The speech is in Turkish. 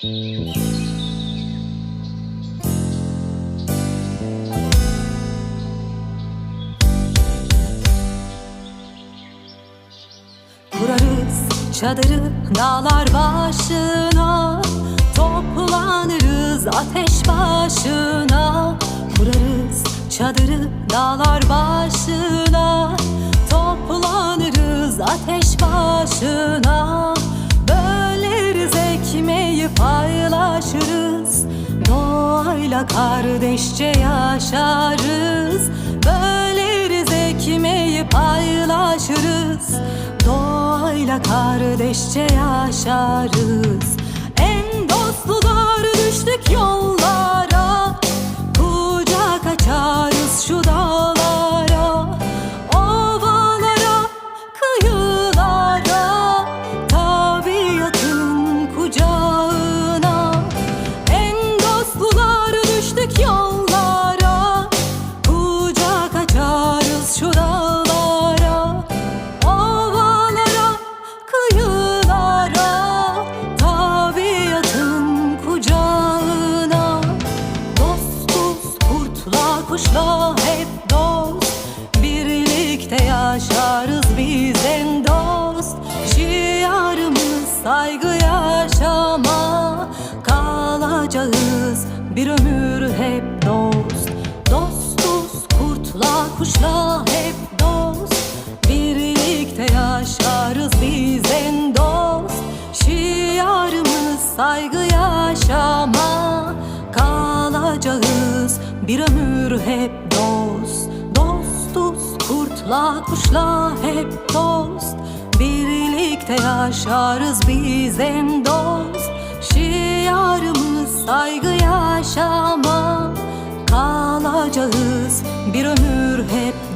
Kurarız çadırı dağlar başına Toplanırız ateş başına. Kurarız çadırı dağlar başına Doğayla kardeşçe yaşarız. Böleriz ekmeği paylaşırız. Doğayla kardeşçe yaşarız yaşarız biz en dost. Şiarımız saygı yaşama Kalacağız. Bir ömür hep dost. Dostuz kurtla kuşla hep dost. Birlikte yaşarız biz en dost. Şiarımız saygı yaşama Kalacağız. Bir ömür hep dost kurtla kuşla hep dost. Birlikte yaşarız biz en dost. Şiarımız saygı yaşama. Kalacağız bir ömür hep